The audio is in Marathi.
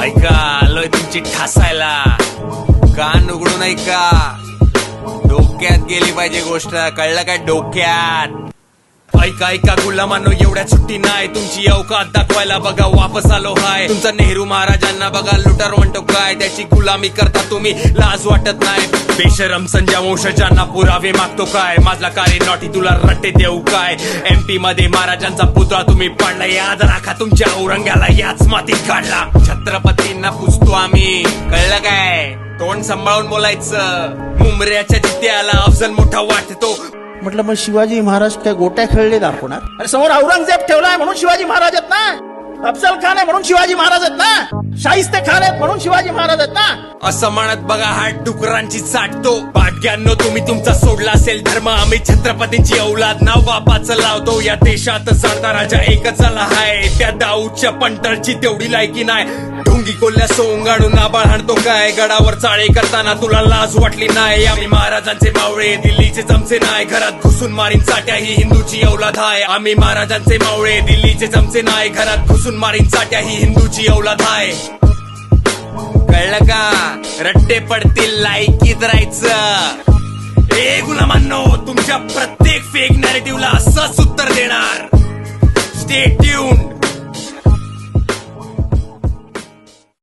ऐका आलोय तुमची ठासायला. कान उघडून ऐका डोक्यात गेली पाहिजे गोष्ट. कळलं काय? डोक्यात. ऐका ऐका गुलामानो एवढ्या सुट्टी नाही तुमची अवकात दाखवायला बघा वापस आलो हाय. तुमचा नेहरू महाराजांना बघा लुटार म्हणतो काय? त्याची गुलामी करता तुम्ही लाज वाटत नाही बेशरम संजय वंशजांना पुरावे मागतो काय? माझला कार्य नॉटी तुला रट्टे देऊ काय? एम पी मध्ये महाराजांचा पुतळा तुम्ही पाडला. याद राखा तुमच्या औरंगाला याच मातीत काढला. छत्रपतींना पुजतो आम्ही. कळलं काय? तोंड सांभाळून बोलायचं. मुंबऱ्याच्या जित्याला अफजल मोठा वाटतो. म्हटलं मग शिवाजी महाराज काय गोट्या खेळले दाखवणार? अरे समोर औरंगजेब ठेवलाय म्हणून शिवाजी महाराज आहेत ना. अफजल खान आहे म्हणून शिवाजी महाराज आहेत ना. शाहिस्ते खान आहेत म्हणून शिवाजी महाराज आहेत ना. असं म्हणत बघा हा डुकरांची चाटतो पाटग्यांनो तुम्ही तुमचा सोडला असेल धर्म. आम्ही छत्रपतींची औलाद नाव बापाचं लावतो. या देशात सरदाराच्या एकच झाला हाय त्या दाऊदच्या पंटरची तेवढी लायकी नाही. ढोंगी कोल्ह्या सोंगाडून आबाळ हाणतो काय? गडावर चाळे करताना तुला लाज वाटली नाही. आम्ही महाराजांचे मावळे दिल्लीचे चमचे नाही. घरात घुसून मारीन चाट्या ही हिंदूची औलाद आहे आम्ही महाराजांचे मावळे दिल्लीचे चमचे नाही. घरात घुसून मारीन चाट्या ही हिंदूची औलाद आहे कळलं का? रट्टे पडतील लायकीत राहायचं. ए गुलामांनो तुमच्या प्रत्येक फेक नॅरेटिव्हला असंच उत्तर देणार. स्टेट